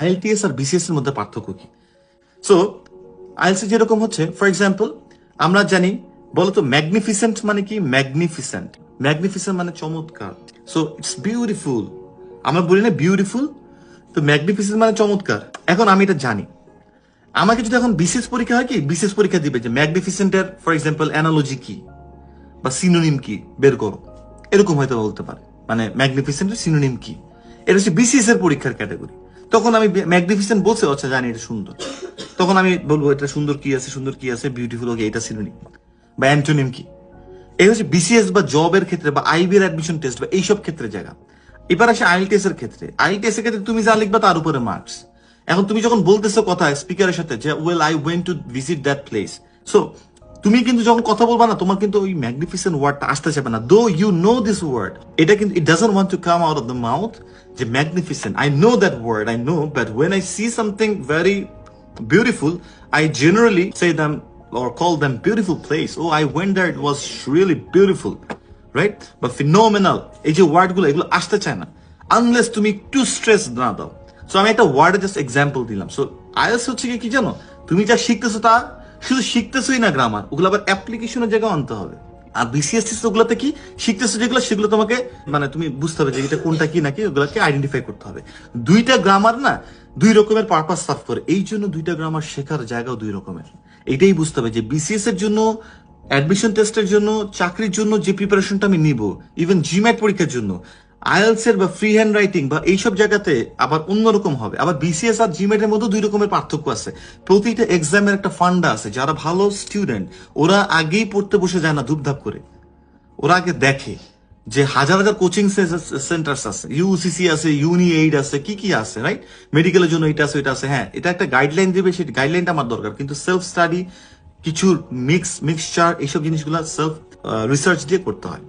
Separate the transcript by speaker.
Speaker 1: IELTS আর BCS এর মধ্যে পার্থক্য কি? সো আইএলসি যেরকম হচ্ছে ফর এক্সাম্পল আমরা জানি, বলতো ম্যাগনিফিসেন্ট মানে কি? ম্যাগনিফিসেন্ট ম্যাগনিফিসেন্ট মানে চমৎকার। সো ইটস বিউটিফুল আমরা বলি না বিউটিফুল তো ম্যাগনিফিসেন্ট মানে চমৎকার। এখন আমি এটা জানি। আমাকে যদি এখন বিশেষ পরীক্ষা হয় কি? বিশেষ পরীক্ষা দিবে যে ম্যাগনিফিসেন্টের ফর এক্সাম্পল অ্যানালজি কি? বা সিনোনিম কি? বের করো। এরকম হয়তো বলতে পারে। মানে ম্যাগনিফিসেন্টের সিনোনিম কি? এটা হচ্ছে বিসিএস এর পরীক্ষার ক্যাটাগরি তখন আমি ম্যাগনিফিসেন্ট বলছে আচ্ছা জানি, এটা সুন্দর। তখন আমি বলব, এটা সুন্দর কি আছে, সুন্দর কি আছে? বিউটিফুল ওকে এটা সিনোনিম বা অ্যান্টোনিম কি? এই হচ্ছে বিসিএস বা জবের ক্ষেত্রে বা আইবির অ্যাডমিশন টেস্ট বা এইসব ক্ষেত্রে জায়গা। এবার আসে আইএলটিএস এর ক্ষেত্রে। আইএলটিএস এর ক্ষেত্রে তুমি যা লিখবা তার উপরে মার্কস এখন তুমি যখন বলতেছো কথা স্পিকারের সাথে যে well I went to visit that place so তুমি কিন্তু যখন কথা বলবা না তোমার কিন্তু ওই ম্যাগনিফিসেন্ট ওয়ার্ডটা আসতে চাবে না দো ইউ নো দিস ওয়ার্ড এটা কিন্তু it doesn't want to come out of the mouth যে magnificent I know that word I know but when I see something very beautiful, I generally say them or call them beautiful place. Oh, I went there, it was really beautiful. Right? But phenomenal. এই যে ওয়ার্ডগুলো এগুলো আসতে চায় না unless তুমি একটু stress না দাও সো আমি একটা ওয়ার্ডে জাস্ট এক্সাম্পল দিলাম সো আইএলস হচ্ছে কি জানো তুমি যা শিখতেছো তা শুধু শিখতেছোই না গ্রামার ওগুলো আবার অ্যাপ্লিকেশনের জায়গায় আনতে হবে। আর বিসিএস টেস্ট ওগুলোতে কি শিখতেছো যেগুলো, সেগুলো তোমাকে মানে তুমি বুঝতে হবে যে এটা কোনটা কি নাকি, ওগুলোকে আইডেন্টিফাই করতে হবে। দুইটা গ্রামার না দুই রকমের পারপাস সার্ভ করে। এই জন্য দুইটা গ্রামার শেখার জায়গাও দুই রকমের। এটাই বুঝতে হবে যে বিসিএস এর জন্য অ্যাডমিশন টেস্টের জন্য, চাকরির জন্য যে প্রিপারেশনটা আমি নিব ইভেন জিম্যাট পরীক্ষার জন্য আইএলস এর বা ফ্রি হ্যান্ড রাইটিং বা এইসব জায়গাতে আবার অন্যরকম হবে। আবার বিসিএস আর জিমেট এর মধ্যে দুই রকমের পার্থক্য আছে। প্রতিটা এক্সামের একটা ফান্ডা আছে। যারা ভালো স্টুডেন্ট ওরা আগেই পড়তে বসে যায় না ধুপধাপ করে। ওরা আগে দেখে যে হাজার হাজার কোচিং সেন্টার্স আছে ইউসিসি আছে। ইউনি এইড আছে কি কি আছে রাইট মেডিকেলের জন্য এটা আছে এটা আছে। হ্যাঁ এটা একটা গাইডলাইন দেবে, সেই গাইডলাইনটা আমার দরকার। কিন্তু সেলফ স্টাডি কিছু মিক্স মিক্সচার এইসব জিনিসগুলো সেলফ রিসার্চ দিয়ে করতে হয়।